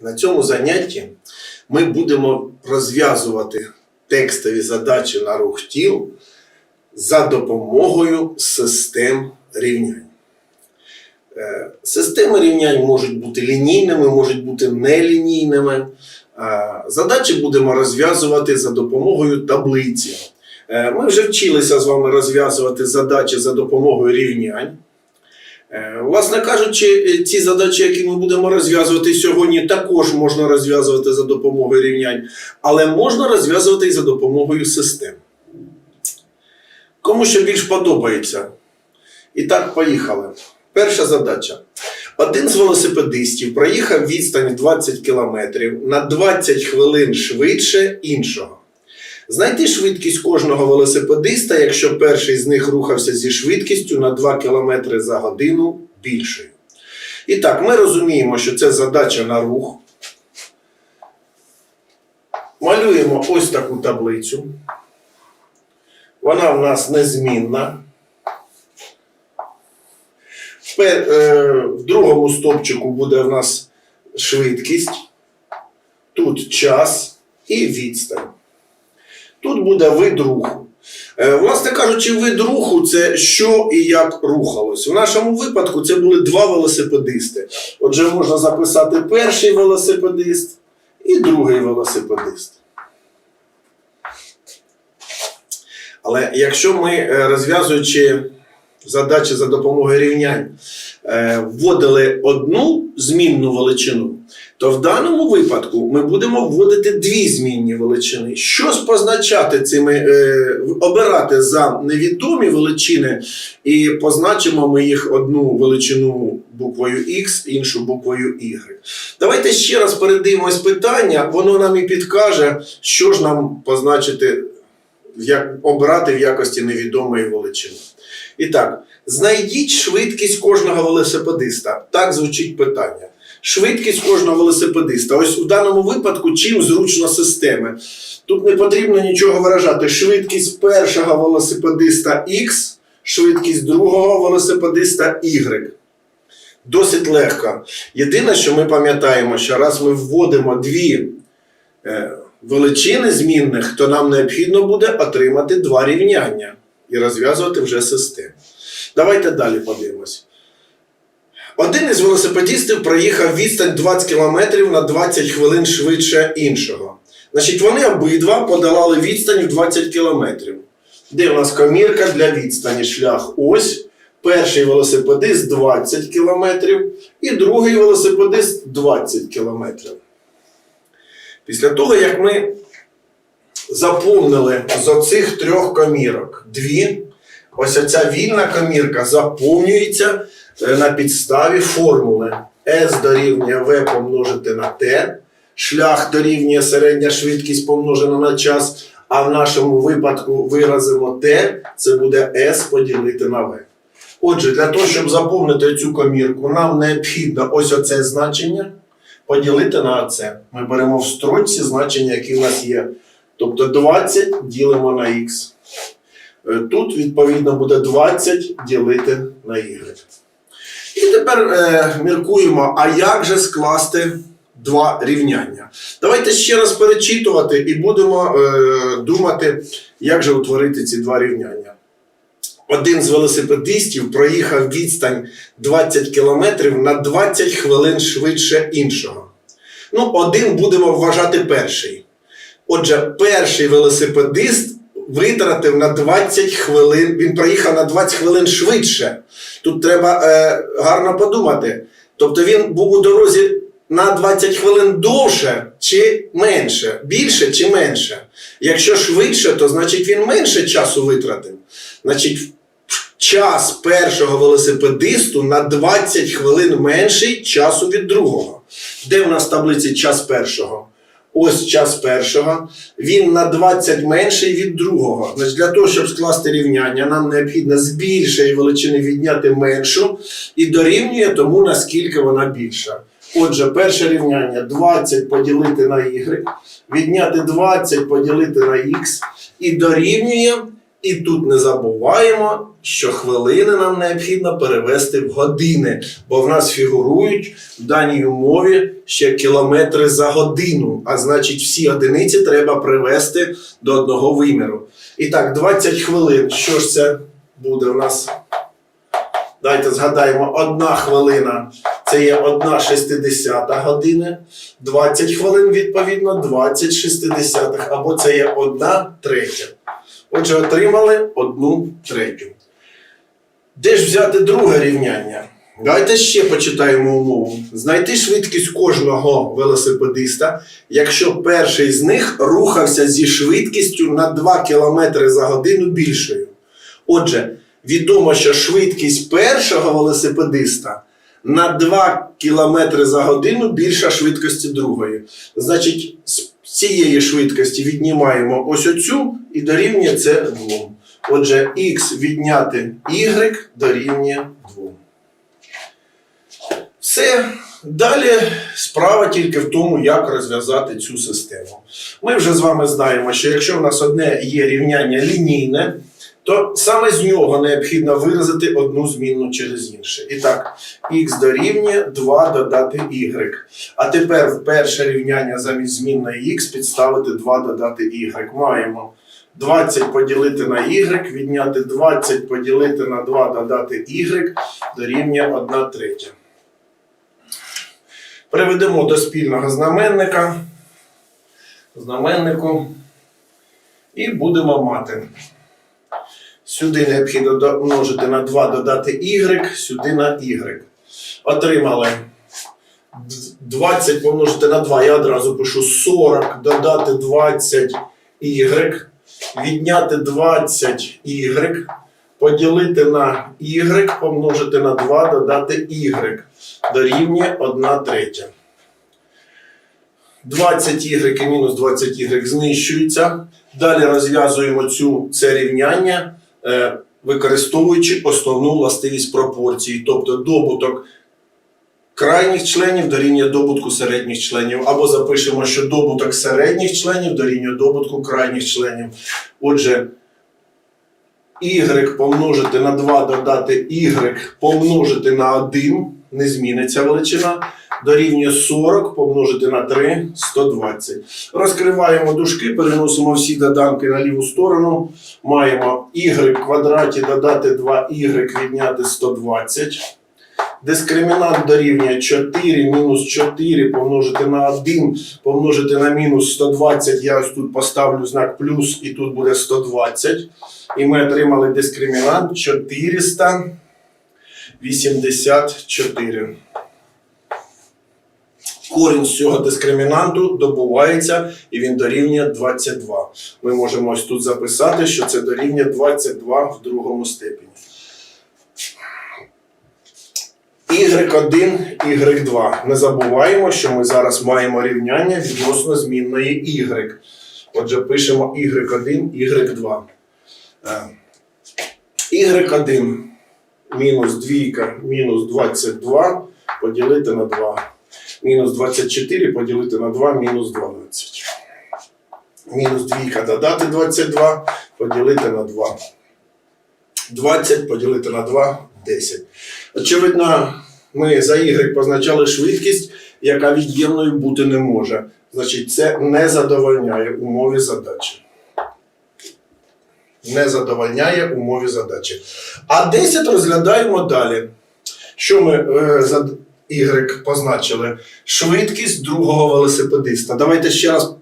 На цьому занятті ми будемо розв'язувати текстові задачі на рух тіл за допомогою систем рівнянь. Е, Системи рівнянь можуть бути лінійними, можуть бути нелінійними. Е, Задачі будемо розв'язувати за допомогою таблиці. Е, Ми вже вчилися з вами розв'язувати задачі за допомогою рівнянь. Е, Власне кажучи, е, ці задачі, які ми будемо розв'язувати сьогодні, також можна розв'язувати за допомогою рівнянь, але можна розв'язувати і за допомогою систем. Кому що більш подобається. І так, поїхали. Перша задача. Один з велосипедистів проїхав відстань 20 км на 20 хвилин швидше іншого. Знайти швидкість кожного велосипедиста, якщо перший з них рухався зі швидкістю на 2 км за годину більшою. І так, ми розуміємо, що це задача на рух. Малюємо ось таку таблицю. Вона в нас незмінна. Е, В другому стопчику буде в нас швидкість, тут час і відстань. Тут буде вид руху. Е, Власне кажучи, вид руху це що і як рухалось. В нашому випадку це були два велосипедисти. Отже, можна записати перший велосипедист і другий велосипедист. Але якщо ми, е, розв'язуючи задачі за допомогою рівнянь, е, вводили одну змінну величину, то в даному випадку ми будемо вводити дві змінні величини. Що позначати цими, е, обирати за невідомі величини, і позначимо ми їх одну величину буквою X, іншу буквою Y. Давайте ще раз передивимось питання, воно нам і підкаже, що ж нам позначити, як, обрати в якості невідомої величини. І так, знайдіть швидкість кожного велосипедиста. Так звучить питання. Швидкість кожного велосипедиста. Ось у даному випадку чим зручно системи. Тут не потрібно нічого виражати. Швидкість першого велосипедиста X, швидкість другого велосипедиста Y. Досить легко. Єдине, що ми пам'ятаємо, що раз ми вводимо дві е, величини змінних, то нам необхідно буде отримати два рівняння і розв'язувати вже систему. Давайте далі подивимось. Один із велосипедистів проїхав відстань 20 км на 20 хвилин швидше іншого. Значить, вони обидва подолали відстань в 20 км. Де у нас комірка для відстані шлях ось. Перший велосипедист 20 км і другий велосипедист 20 км. Після того, як ми заповнили з оцих трьох комірок дві, ось оця вільна комірка заповнюється е, на підставі формули S дорівнює V помножити на T, шлях дорівнює середня швидкість помножена на час, а в нашому випадку виразимо T, це буде S поділити на V. Отже, для того, щоб заповнити цю комірку, нам необхідно ось оце значення поділити на оце. Ми беремо в строчці значення, які в нас є. Тобто 20 ділимо на х. Е, Тут, відповідно, буде 20 ділити на y. І тепер е, міркуємо, а як же скласти два рівняння. Давайте ще раз перечитувати і будемо е, думати, як же утворити ці два рівняння. Один з велосипедистів проїхав відстань 20 км на 20 хвилин швидше іншого. Ну, один будемо вважати перший. Отже, перший велосипедист витратив на 20 хвилин, він проїхав на 20 хвилин швидше. Тут треба е, гарно подумати. Тобто він був у дорозі на 20 хвилин довше чи менше, більше чи менше. Якщо швидше, то значить він менше часу витратив. Значить, час першого велосипедисту на 20 хвилин менший часу від другого. Де в нас в таблиці час першого? Ось час першого. Він на 20 менший від другого. Значить, для того, щоб скласти рівняння, нам необхідно з більшої величини відняти меншу і дорівнює тому, наскільки вона більша. Отже, перше рівняння 20 поділити на y, відняти 20 поділити на х і дорівнює І тут не забуваємо, що хвилини нам необхідно перевести в години, бо в нас фігурують в даній умові ще кілометри за годину. А значить, всі одиниці треба привести до одного виміру. І так, 20 хвилин. Що ж це буде у нас? Давайте згадаємо, одна хвилина це є одна шестидесята година, 20 хвилин, відповідно, 20 шестидесятих, або це є одна третя. Отже, отримали одну третю. Де ж взяти друге рівняння? Давайте ще почитаємо умову. Знайти швидкість кожного велосипедиста, якщо перший з них рухався зі швидкістю на 2 км за годину більшою. Отже, відомо, що швидкість першого велосипедиста на 2 км за годину більша швидкості другої. Значить, цієї швидкості віднімаємо ось оцю і дорівнює це 2. Отже, х відняти y дорівнює 2. Все. Далі справа тільки в тому, як розв'язати цю систему. Ми вже з вами знаємо, що якщо в нас одне є рівняння лінійне, то саме з нього необхідно виразити одну змінну через інше. І так, х дорівнює 2 додати y. А тепер в перше рівняння замість змінної х підставити 2 додати y. Маємо 20 поділити на y, відняти 20 поділити на 2 додати y дорівнює 1 третя. Приведемо до спільного знаменника. Знаменнику. І будемо мати. Сюди необхідно домножити на 2 додати y, сюди на y. Отримали 20 помножити на 2, я одразу пишу 40, додати 20 y, відняти 20 y, поділити на y, помножити на 2, додати y. Дорівнює 1 третя. 20 y і мінус 20 y знищуються. Далі розв'язуємо цю, це рівняння, використовуючи основну властивість пропорції, тобто добуток крайніх членів дорівнює добутку середніх членів, або запишемо, що добуток середніх членів дорівнює добутку крайніх членів. Отже, y помножити на 2 додати y помножити на 1, не зміниться величина, дорівнює 40 помножити на 3 120. Розкриваємо дужки, переносимо всі доданки на ліву сторону. Маємо y в квадраті додати 2y відняти 120. Дискримінант дорівнює 4 мінус 4 помножити на 1 помножити на мінус 120. Я ось тут поставлю знак плюс і тут буде 120. І ми отримали дискримінант 484. Корінь з цього дискримінанту добувається і він дорівнює 22. Ми можемо ось тут записати, що це дорівнює 22 в другому степені. Y1, Y2. Не забуваємо, що ми зараз маємо рівняння відносно змінної Y. Отже, пишемо Y1, Y2. Е, Y1 мінус 2 мінус 22 поділити на 2. Мінус 24 поділити на 2 мінус 12. Мінус 2 додати 22 поділити на 2. 20 поділити на 2 10. Очевидно, ми за Y позначали швидкість, яка від'ємною бути не може. Значить, це не задовольняє умові задачі. Не задовольняє умові задачі. А 10 розглядаємо далі. Що ми е, Y позначили? Швидкість другого велосипедиста. Давайте ще раз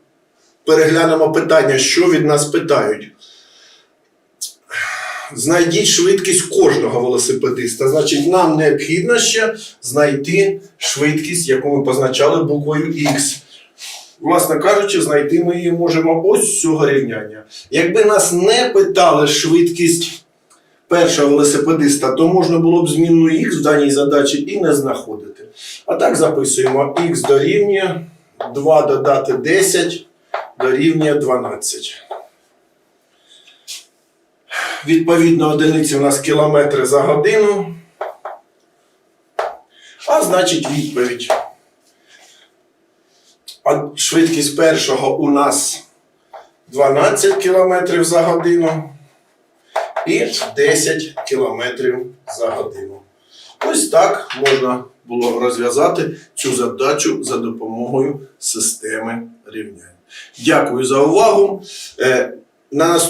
переглянемо питання, що від нас питають. Знайдіть швидкість кожного велосипедиста. Значить, нам необхідно ще знайти швидкість, яку ми позначали буквою X. Власне кажучи, знайти ми її можемо ось з цього рівняння. Якби нас не питали швидкість першого велосипедиста, то можна було б змінну X в даній задачі і не знаходити. А так записуємо X дорівнює 2 додати 10 дорівнює 12. Відповідно, одиниці у нас кілометри за годину. А значить відповідь. А швидкість першого у нас 12 км за годину. І 10 км за годину. Ось так можна було розв'язати цю задачу за допомогою системи рівнянь. Дякую за увагу. Е, На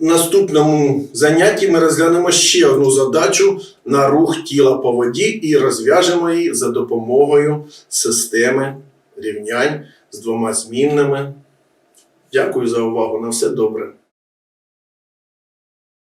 наступному занятті ми розглянемо ще одну задачу на рух тіла по воді і розв'яжемо її за допомогою системи рівнянь з двома змінними. Дякую за увагу. На все добре.